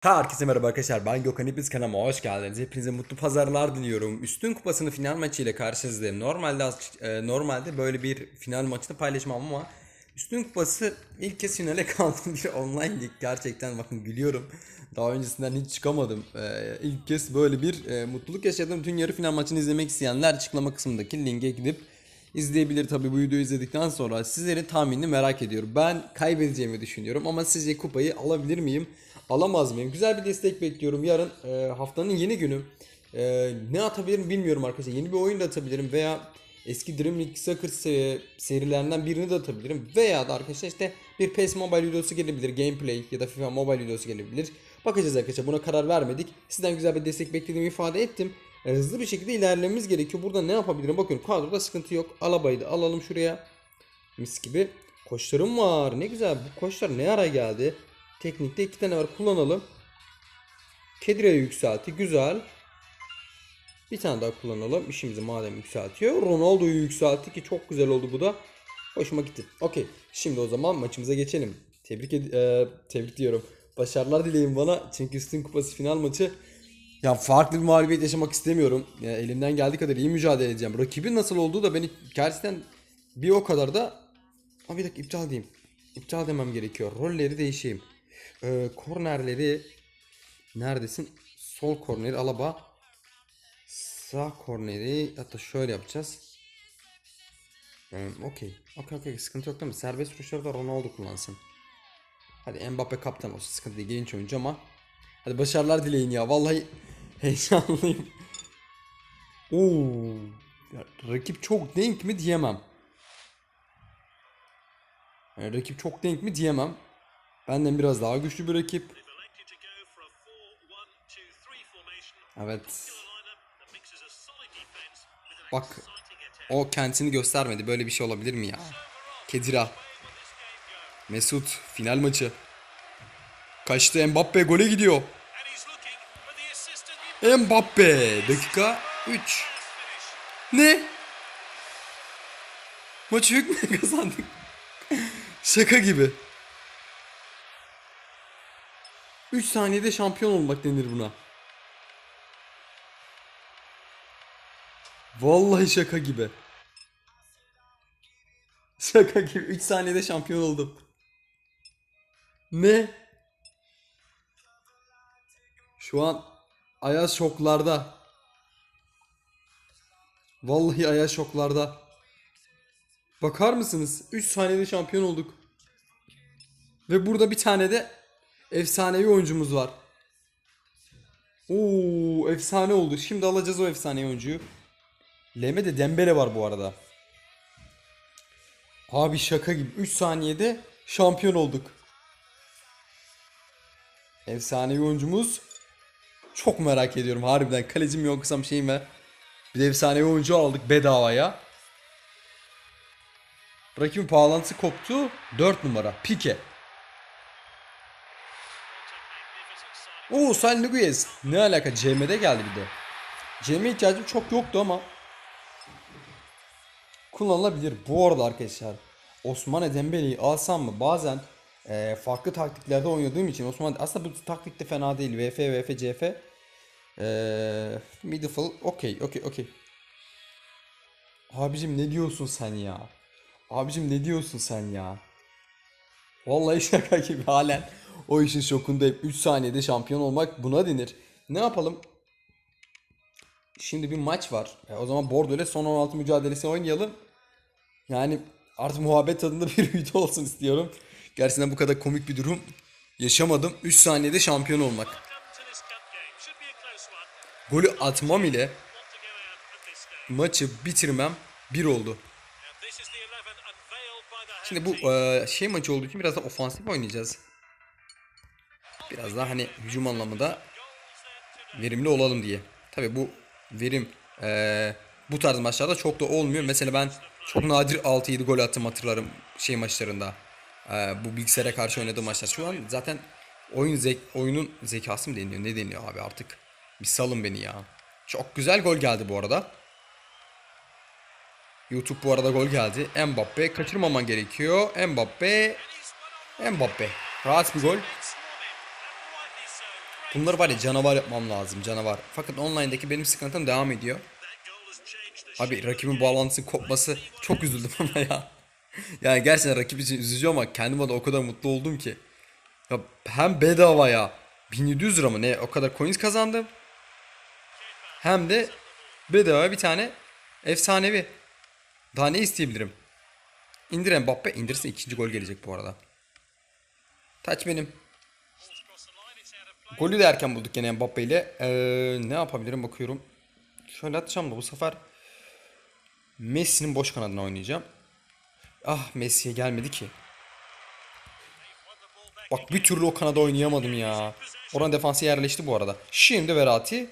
Herkese merhaba arkadaşlar ben Gökhan İpiz kanalıma hoş geldiniz. Hepinize mutlu pazarlar diliyorum. Üstün kupasının final maçı ile karşınızdayım. Normalde e, normalde böyle bir final maçını paylaşmam ama Üstün kupası ilk kez finale kaldım bir online lig. Gerçekten bakın gülüyorum. Daha öncesinden hiç çıkamadım. E, ilk kez böyle bir e, mutluluk yaşadım. Tüm yarı final maçını izlemek isteyenler açıklama kısmındaki linke gidip izleyebilir tabii bu videoyu izledikten sonra. Sizlerin tahminini merak ediyorum. Ben kaybedeceğimi düşünüyorum ama sizce kupayı alabilir miyim? Alamaz mıyım? Güzel bir destek bekliyorum. Yarın e, haftanın yeni günü. E, ne atabilirim bilmiyorum arkadaşlar. Yeni bir oyun da atabilirim veya eski Dream League Soccer se- serilerinden birini de atabilirim. Veya da arkadaşlar işte bir PES Mobile videosu gelebilir. Gameplay ya da FIFA Mobile videosu gelebilir. Bakacağız arkadaşlar. Buna karar vermedik. Sizden güzel bir destek beklediğimi ifade ettim. E, hızlı bir şekilde ilerlememiz gerekiyor. Burada ne yapabilirim? Bakıyorum kadroda sıkıntı yok. Alaba'yı da alalım şuraya. Mis gibi. Koçlarım var. Ne güzel. Bu koçlar ne ara geldi? Teknikte iki tane var. Kullanalım. Kedire'yi yükseltti. Güzel. Bir tane daha kullanalım. İşimizi madem yükseltiyor. Ronaldo'yu yükseltti ki çok güzel oldu bu da. Hoşuma gitti. Okey. Şimdi o zaman maçımıza geçelim. Tebrik ed- e, tebrik diyorum. Başarılar dileyin bana. Çünkü Üstün Kupası final maçı. Ya farklı bir mağlubiyet yaşamak istemiyorum. Ya elimden geldiği kadar iyi mücadele edeceğim. Rakibin nasıl olduğu da beni gerçekten bir o kadar da... Aa, bir dakika iptal diyeyim. İptal demem gerekiyor. Rolleri değişeyim. Ee, kornerleri... Neredesin? Sol korneri Alaba. Sağ korneri hatta şöyle yapacağız. Ee, okey. Okey okey sıkıntı yok değil mi? Serbest vuruşları da Ronaldo kullansın. Hadi Mbappe kaptan olsun. Sıkıntı değil. Genç oyuncu ama. Hadi başarılar dileyin ya. Vallahi heyecanlıyım. Oo. Ya, rakip çok denk mi diyemem. Yani rakip çok denk mi diyemem. Benden biraz daha güçlü bir rakip. elected to go for a 4-1-2-3 formation. Evet. Bak o kendisini göstermedi. Böyle bir şey olabilir mi ya? Kedira. Mesut final maçı. Kaçtı Mbappe gole gidiyor. Mbappe dakika 3. Ne? Maçı hükmen kazandık. Şaka gibi. 3 saniyede şampiyon olmak denir buna. Vallahi şaka gibi. Şaka gibi 3 saniyede şampiyon oldum. Ne? Şu an Ayaz şoklarda. Vallahi Ayaz şoklarda. Bakar mısınız? 3 saniyede şampiyon olduk. Ve burada bir tane de efsanevi oyuncumuz var. Oo, efsane oldu. Şimdi alacağız o efsane oyuncuyu. Leme de Dembele var bu arada. Abi şaka gibi 3 saniyede şampiyon olduk. Efsanevi oyuncumuz çok merak ediyorum harbiden. Kalecim yoksam şeyim var. Bir de efsanevi oyuncu aldık bedavaya. Rakibin bağlantısı koptu. 4 numara. Pike. Oo San Luguez. Ne alaka? CM'de geldi bir de. CM'ye ihtiyacım çok yoktu ama kullanılabilir. Bu arada arkadaşlar Osman Dembele'yi alsam mı? Bazen e, farklı taktiklerde oynadığım için Osman aslında bu taktik de fena değil. VF, VF, CF. E, Midfield okey okey okey. Abicim ne diyorsun sen ya? Abicim ne diyorsun sen ya? Vallahi şaka gibi halen o işin şokundayım. 3 saniyede şampiyon olmak buna denir. Ne yapalım? Şimdi bir maç var. E, o zaman Bordeaux ile son 16 mücadelesi oynayalım. Yani artık muhabbet tadında bir video olsun istiyorum. Gerçekten bu kadar komik bir durum yaşamadım. 3 saniyede şampiyon olmak. Golü atmam ile maçı bitirmem bir oldu. And this is the 11 unveiled by the head Şimdi bu e, şey maçı olduğu için biraz da ofansif oynayacağız. Biraz daha hani hücum anlamında verimli olalım diye. Tabi bu verim e, bu tarz maçlarda çok da olmuyor. Mesela ben çok nadir 6-7 gol attım hatırlarım şey maçlarında. E, bu bilgisayara karşı oynadığım maçlar. Şu an zaten oyun zek oyunun zekası mı deniyor? Ne deniyor abi artık? Bir salın beni ya. Çok güzel gol geldi bu arada. YouTube bu arada gol geldi. Mbappe kaçırmaman gerekiyor. Mbappe. Mbappe. Rahat bir gol. Bunları var ya canavar yapmam lazım canavar. Fakat online'daki benim sıkıntım devam ediyor. Abi rakibin bağlantısının kopması çok üzüldüm ama ya. Yani gerçekten rakip için üzücü ama kendime de o kadar mutlu oldum ki. Ya hem bedava ya 1700 lira mı ne o kadar coins kazandım. Hem de bedava bir tane efsanevi. Daha ne isteyebilirim? İndir Mbappe indirse ikinci gol gelecek bu arada. Taç benim. Golü de erken bulduk yine Mbappe ile. Ee, ne yapabilirim bakıyorum. Şöyle atacağım da bu sefer Messi'nin boş kanadına oynayacağım. Ah Messi'ye gelmedi ki. Bak bir türlü o kanada oynayamadım ya. Oran defansı yerleşti bu arada. Şimdi Verratti.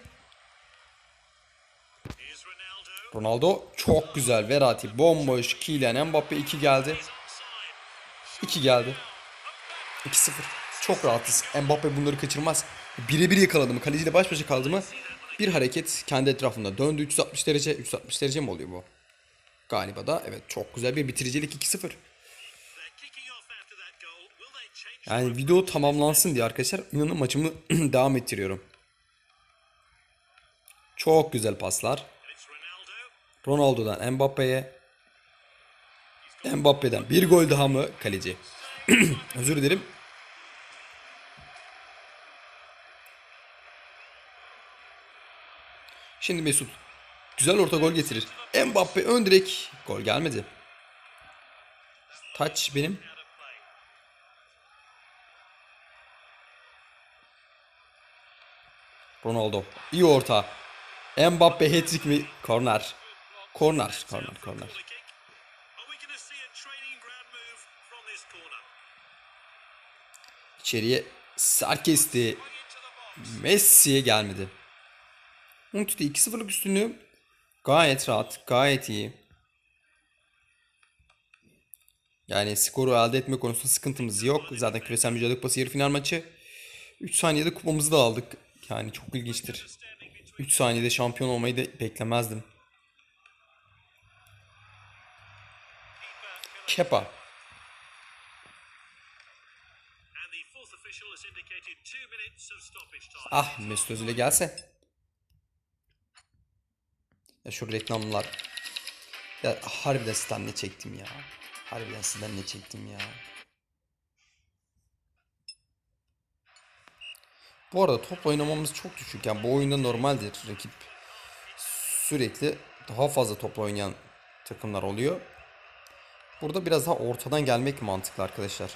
Ronaldo çok güzel. Verratti bomboş. Kylian Mbappe 2 geldi. 2 geldi. 2-0. Çok rahatız. Mbappe bunları kaçırmaz. Birebir yakaladı mı? Kaleciyle baş başa kaldı mı? Bir hareket kendi etrafında döndü. 360 derece. 360 derece mi oluyor bu? Galiba da evet çok güzel bir bitiricilik 2-0. Kicking off after that goal. Will they change Yani video tamamlansın diye arkadaşlar inanın maçımı devam ettiriyorum. Çok güzel paslar. Ronaldo'dan Mbappe'ye. Mbappe'den bir gol daha mı kaleci? Özür dilerim. Şimdi Mesut. Güzel orta gol getirir. Mbappe ön direk. Gol gelmedi. Taç benim. Ronaldo. İyi orta. Mbappe hat-trick mi? Korner. Korner. Korner. Korner. İçeriye sert kesti. Messi'ye gelmedi. Umut'ta 2-0'lık üstünlüğü gayet rahat, gayet iyi. Yani skoru elde etme konusunda sıkıntımız yok. Zaten küresel mücadele kupası yarı final maçı. 3 saniyede kupamızı da aldık. Yani çok ilginçtir. 3 saniyede şampiyon olmayı da beklemezdim. Kepa. And the fourth official Ya şu reklamlar. Ya harbiden sizden ne çektim ya. Harbiden sizden ne çektim ya. Bu arada top oynamamız çok düşük. Yani bu oyunda normaldir. Rakip sürekli daha fazla topla oynayan takımlar oluyor. Burada biraz daha ortadan gelmek mantıklı arkadaşlar.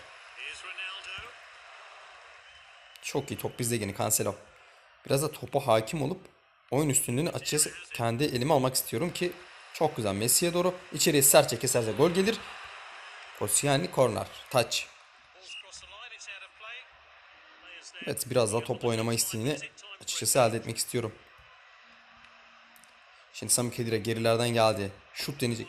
Çok iyi top bizde yine Cancelo. Biraz da topa hakim olup oyun üstünlüğünü açıkçası kendi elime almak istiyorum ki çok güzel Messi'ye doğru içeriye sertçe keserse gol gelir. Koscielny. Players there. Evet biraz daha top oynama isteğini açıkçası elde etmek istiyorum. Şimdi Sami Khedira gerilerden geldi. Şut deneyecek.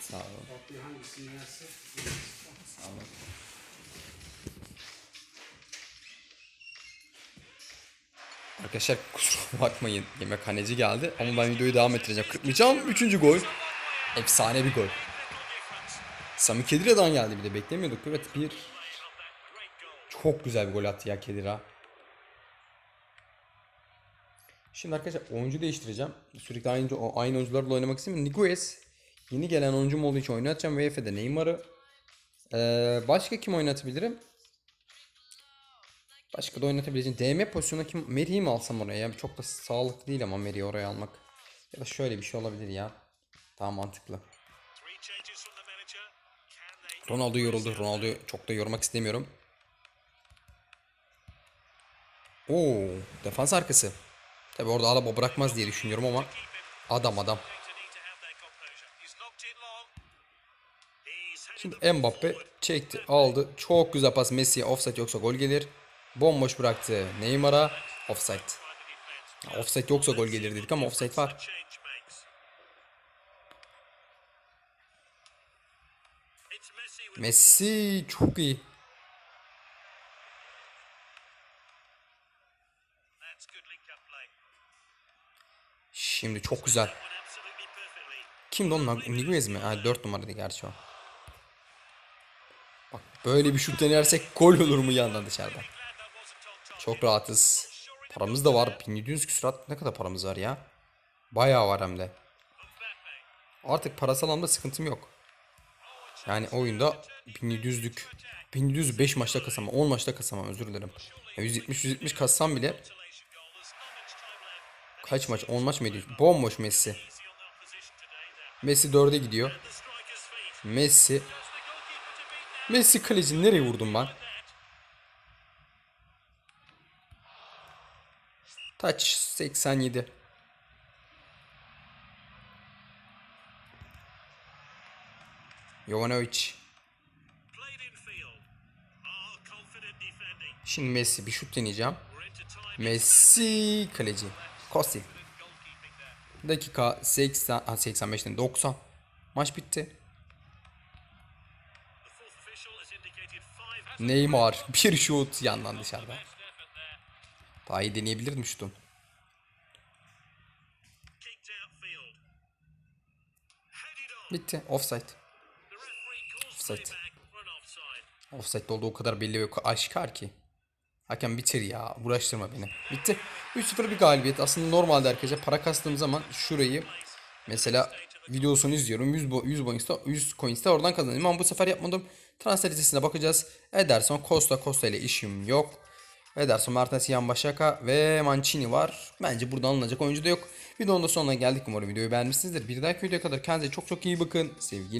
Sağ olun. Arkadaşlar kusura bakmayın yemekhaneci geldi ama ben videoyu devam ettireceğim. Kırpmayacağım. Üçüncü gol. Efsane bir gol. Sami Kedira'dan geldi bir de beklemiyorduk. Evet bir çok güzel bir gol attı ya Kedira. Şimdi arkadaşlar oyuncu değiştireceğim. Sürekli aynı, aynı oyuncularla oynamak istemiyorum. Niguez yeni gelen oyuncum olduğu için oynatacağım. VF'de Neymar'ı. Ee, başka kim oynatabilirim? Başka da oynatabileceğim. DM pozisyonuna kim? Meri'yi mi alsam oraya? Ya Çok da sağlıklı değil ama Meri'yi oraya almak. Ya da şöyle bir şey olabilir ya. Daha mantıklı. Ronaldo yoruldu. Ronaldo'yu çok da yormak istemiyorum. Oo, defans arkası. Tabi orada Alaba bırakmaz diye düşünüyorum ama adam adam. Şimdi Mbappe çekti, aldı. Çok güzel pas Messi'ye offside yoksa gol gelir. Bomboş bıraktı Neymar'a offside. Offside yoksa gol gelir dedik ama offside var. Messi çok iyi. Şimdi çok güzel. Kimdi onun? Niguez mi? Ha, 4 numaraydı gerçi o. Bak Böyle bir şut denersek gol olur mu yandan dışarıdan. Çok rahatız. Paramız da var. 1700 küsurat. Ne kadar paramız var ya? Bayağı var hem de. Artık parasal anlamda sıkıntım yok. Yani oyunda 1700'lük 1705 maçta kasamam. 10 maçta kasamam özür dilerim. Ya 170 170 kassam bile kaç maç? 10 maç mıydı? Bomboş Messi. Messi 4'e gidiyor. Messi Messi kaleci nereye vurdum ben? Touch 87. Jovanovic. Şimdi Messi bir şut deneyeceğim. Messi kaleci. Kosti. Dakika 80 ha 85'ten 90. Maç bitti. Neymar bir şut yandan dışarıda. Daha iyi deneyebilirdim şutu. Bitti. Offside. Offside. offside. Olduğu o kadar belli ve aşikar ki. Hakem bitir ya. Uğraştırma beni. Bitti. 3-0 bir galibiyet. Aslında normalde arkadaşlar para kastığım zaman şurayı mesela videosunu izliyorum. 100, bo 100 coins'te 100 coins'te oradan kazanıyorum. Ama bu sefer yapmadım. Transfer listesine bakacağız. Ederson, Costa, Costa ile işim yok. Ederson, Mertens, Yan Başaka ve Mancini var. Bence buradan alınacak oyuncu da yok. Videonun da sonuna geldik. Umarım videoyu beğenmişsinizdir. Bir dahaki videoya kadar kendinize çok çok iyi bakın. Sevgiyle